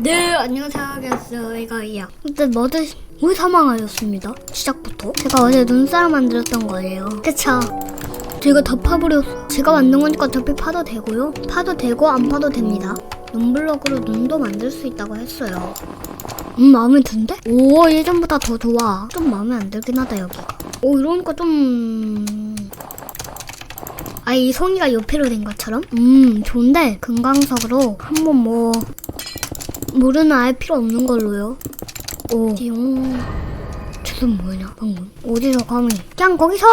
네, 안녕하세요. 게스이가이야. 근데 머드 왜 사망하였습니다. 시작부터. 제가 어제 눈사람 만들었던 거예요. 그쵸? 제가 다 파버렸어. 제가 만든 거니까 어차피 파도 되고요. 파도 되고 안 파도 됩니다. 눈블럭으로 눈도 만들 수 있다고 했어요. 음, 마음에 든데? 오, 예전보다 더 좋아. 좀 마음에 안 들긴 하다, 여기가. 오, 이러니까 좀... 아, 이 송이가 옆으로 된 것처럼? 음, 좋은데, 금강석으로 한번 뭐, 물은 아예 필요 없는 걸로요. 오, 띠용. 저건 뭐냐, 방금. 어디서 감히. 그냥 거기서!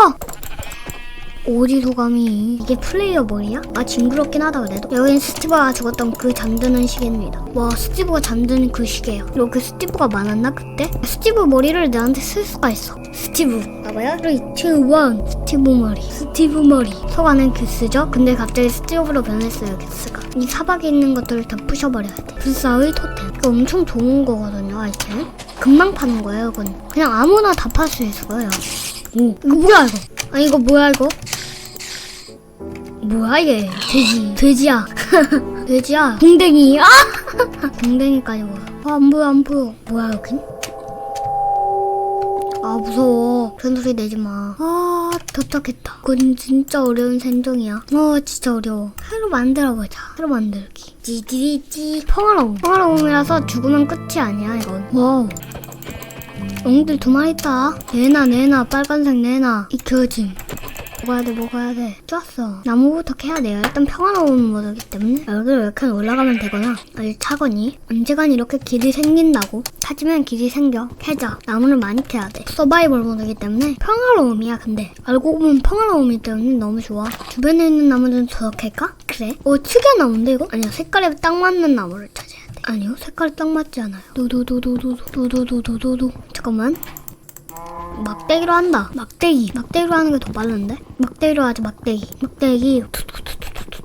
어디서 감히. 이게 플레이어 머리야? 아, 징그럽긴 하다, 그래도. 여긴 스티브가 죽었던 그 잠드는 시계입니다. 와, 스티브가 잠드는 그 시계요. 이렇게 스티브가 많았나, 그때? 스티브 머리를 나한테 쓸 수가 있어. 스티브. 봐봐요. 3, 2, 1. 스티브 머리. 스티브 머리. 속안은 기스죠? 근데 갑자기 스티브로 변했어요, 기스가. 이 사박에 있는 것들을 다 부셔버려야 돼. 불사의 토템. 이거 엄청 좋은 거거든요, 아이템. 금방 파는 거예요, 이건. 그냥 아무나 다 팔 수 있어요. 오, 이거 뭐야, 이거? 아, 이거 뭐야, 이거? 뭐야, 얘? 돼지. 돼지야. 돼지야. 공댕이. 아! 공댕이까지 뭐야. 아, 안 보여, 안 보여. 뭐야, 여긴? 아 무서워 그런 소리 내지 마. 아 도착했다. 그건 진짜 어려운 생존이야. 어 진짜 어려워. 새로 만들어보자. 새로 만들기. 찌찌찌 평화로움. 평화로움이라서 죽으면 끝이 아니야 이건. 와우. 엉들 두 마리 있다. 내놔 내놔 빨간색 내놔. 익혀짐. 먹어야 돼 먹어야 돼 좋았어 나무부터 캐야 돼요 일단 평화로운 모드기 때문에 여기를 이렇게 올라가면 되거나 아니 차거니 언제간 이렇게 길이 생긴다고 찾으면 길이 생겨 캐자 나무를 많이 캐야 돼 서바이벌 모드기 때문에 평화로움이야 근데 알고 보면 평화로움이 때문에 너무 좋아 주변에 있는 나무들은 더 캘까? 그래 어 특이한 나무인데 이거? 아니야 색깔에 딱 맞는 나무를 찾 아니요 색깔이 딱 맞지 않아요 도도도도도도도도도도도 잠깐만 막대기로 한다. 막대기. 막대기로 하는 게 더 빠른데? 막대기로 하자, 막대기. 막대기.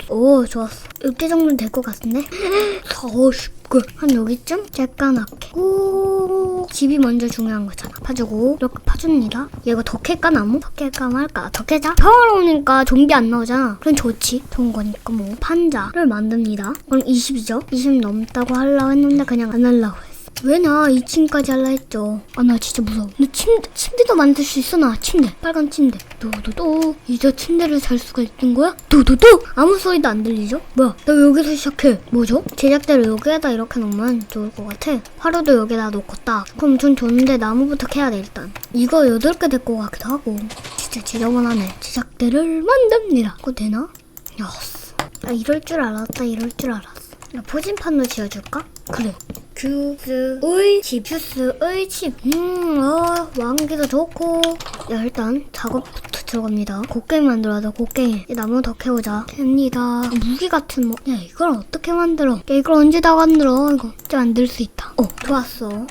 오, 좋았어. 이때 정도는 될 것 같은데? 49. 한 여기쯤? 쬐까맣게. 오, 집이 먼저 중요한 거잖아. 파주고, 이렇게 파줍니다. 얘가 더 캘까, 나무? 더 캘까 말까? 더 캐자? 평화로우니까 좀비 안 나오잖아. 그럼 좋지. 좋은 거니까 뭐. 판자를 만듭니다. 그럼 20이죠? 20 넘다고 하려고 했는데 그냥 안 하려고 했어. 왜 나 2층까지 할라 했죠. 아 나 진짜 무서워. 나 침대 침대도 만들 수 있어 나 침대 빨간 침대. 도도도 이제 침대를 잘 수가 있는 거야? 도도도 아무 소리도 안 들리죠? 뭐야? 나 여기서 시작해. 뭐죠? 제작대를 여기에다 이렇게 놓으면 좋을 것 같아. 화로도 여기다 놓겠다. 그럼 전 좋은데 나무부터 캐야 돼 일단. 이거 8개 될 것 같기도 하고. 진짜 지저분하네. 제작대를 만듭니다. 그거 되나? 아 이럴 줄 알았다 이럴 줄 알았어. 야, 포진판도 지어줄까? 그래. 큐스의 집, 큐스의 집. 음, 어, 왕기도 좋고. 야, 일단 작업부터 들어갑니다. 곡괭이 만들어야 곡괭이. 이 나무 더 캐오자. 캡니다. 무기 같은 뭐. 야, 이걸 어떻게 만들어? 야, 이걸 언제 다 만들어? 이거 진짜 만들 수 있다. 어, 좋았어.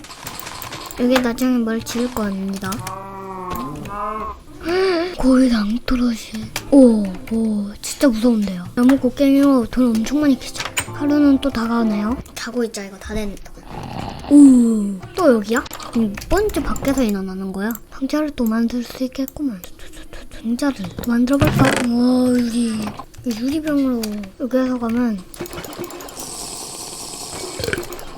여기 나중에 뭘 지을 겁니다. 거의 낭떠러지. 오, 오, 진짜 무서운데요. 나무 곡괭이로 돈 엄청 많이 캐죠. 하루는 또 다가오네요. 자고 있자, 이거 다 됐다. 오, 또 여기야? 몇 번째 밖에서 일어나는 거야? 상자를 또 만들 수 있겠구만. 상자를 또 만들어볼까? 와, 유리. 유리병으로 여기에서 가면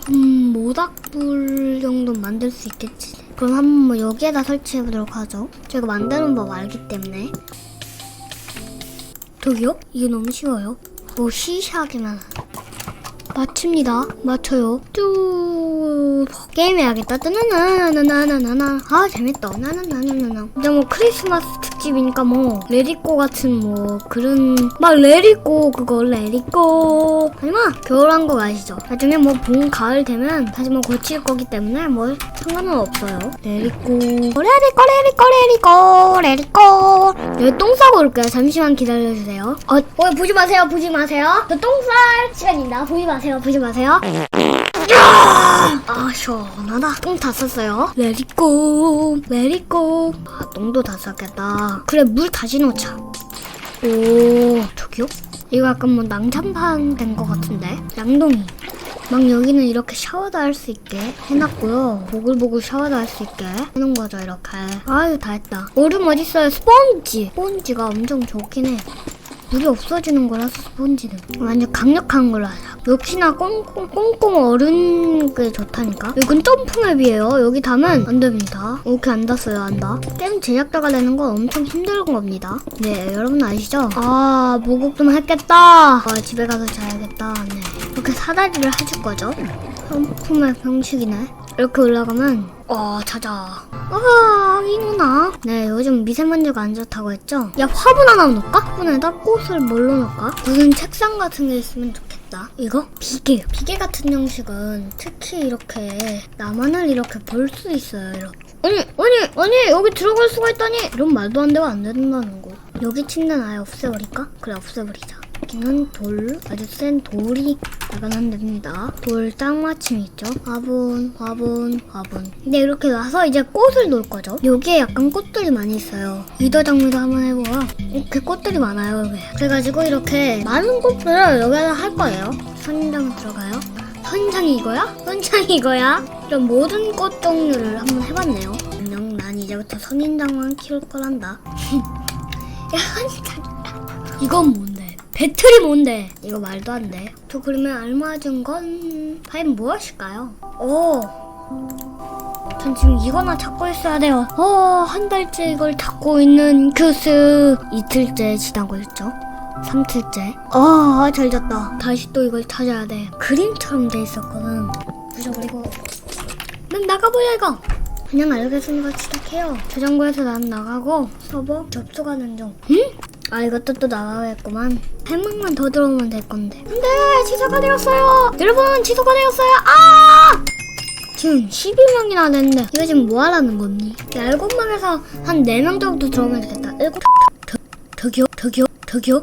음, 모닥불 정도 만들 수 있겠지. 그럼 한번 뭐 여기에다 설치해보도록 하죠. 제가 만드는 법 알기 때문에. 저기요? 이게 너무 쉬워요. 뭐 시시하기만. 맞춥니다. 맞춰요. 뚜 게임 해야겠다. 뜨나나나나나나나. 아 재밌다. 나나나나나나. 근데 뭐 크리스마스 특 집이니까 뭐 레디꼬 같은 뭐 그런 막 레디꼬 그거 레디꼬 아니면 겨울한 거 아시죠? 나중에 뭐 봄 가을 되면 다시 뭐 고칠 거기 때문에 뭐 상관은 없어요. 레디꼬 레디꼬 레디꼬 레디꼬 레디꼬 여기 똥 싸고 올게요. 잠시만 기다려주세요. 어, 어 보지 마세요. 보지 마세요. 저 똥 쌀 시간입니다. 보지 마세요. 보지 마세요. 아 시원하다. 똥 다 쌌어요? 레디고 레디고 아 똥도 다 쌌겠다. 그래 물 다시 넣자. 오 저기요? 이거 약간 뭐 난장판 된 것 같은데? 양동이. 막 여기는 이렇게 샤워도 할 수 있게 해놨고요. 보글보글 샤워도 할 수 있게 해놓은 거죠 이렇게. 아유 다 했다. 얼음 어딨어요? 스펀지! 스펀지가 엄청 좋긴 해. 물이 없어지는 거라서 스펀지는. 완전 강력한 걸로 하자 역시나 꽁꽁, 꽁꽁 얼은 게 좋다니까. 이건 점프맵이에요. 여기 닿으면 안 됩니다. 오케이, 안 닿았어요, 안 닿아. 게임 제작자가 되는 건 엄청 힘든 겁니다. 네, 여러분 아시죠? 아, 목욕 좀 했겠다. 아, 집에 가서 자야겠다. 네. 이렇게 사다리를 해줄 거죠. 점프맵 형식이네. 이렇게 올라가면 어 찾아 아 이누나 네 요즘 미세먼지가 안 좋다고 했죠 야 화분 하나 놓을까? 화분에다 꽃을 뭘로 놓을까? 무슨 책상 같은 게 있으면 좋겠다 이거? 비계요 비계 같은 형식은 특히 이렇게 나만을 이렇게 볼 수 있어요 이렇게. 아니 아니 아니 여기 들어갈 수가 있다니. 이런 말도 안 되고 안 된다는 거. 여기 침대는 아예 없애버릴까? 그래 없애버리자 여기는 돌 아주 센 돌이 나가는 됩니다. 돌 짝맞춤 있죠? 화분, 화분, 화분. 근데 이렇게 놔서 이제 꽃을 놓을 거죠. 여기에 약간 꽃들이 많이 있어요. 이더 장미도 한번 해보아. 이렇게 꽃들이 많아요, 여기. 그래가지고 이렇게 많은 꽃들을 여기다 할 거예요. 선인장 들어가요. 선인장이 이거야? 선인장이 이거야? 이런 모든 꽃 종류를 한번 해봤네요. 안녕, 난 이제부터 선인장만 키울 거란다. 야, 선인장. 이건 뭔데? 배틀이 뭔데? 이거 말도 안 돼. 저 그러면 알맞은 건 과연 무엇일까요? 오. 전 지금 이거나 찾고 있어야 돼요. 어, 한 달째 이걸 찾고 있는 교수. 이틀째 지나고 있죠. 삼틀째. 어, 잘 잤다. 다시 또 이걸 찾아야 돼. 그림처럼 돼 있었거든. 부셔버리고. 난 나가보자, 이거. 그냥 알겠습니다. 시작해요. 저장고에서 난 나가고 서버 접속하는 중. 응? 아 이것도 또 나가겠구만. 한 명만 더 들어오면 될 건데. 안돼 취소가 되었어요. 여러분 취소가 되었어요. 아! 지금 12명이나 됐는데 이거 지금 뭐 하라는 겁니? 야, 일곱 명에서 한 4명 정도 들어오면 되겠다. 일곱 더, 더기요? 더기요? 더기요?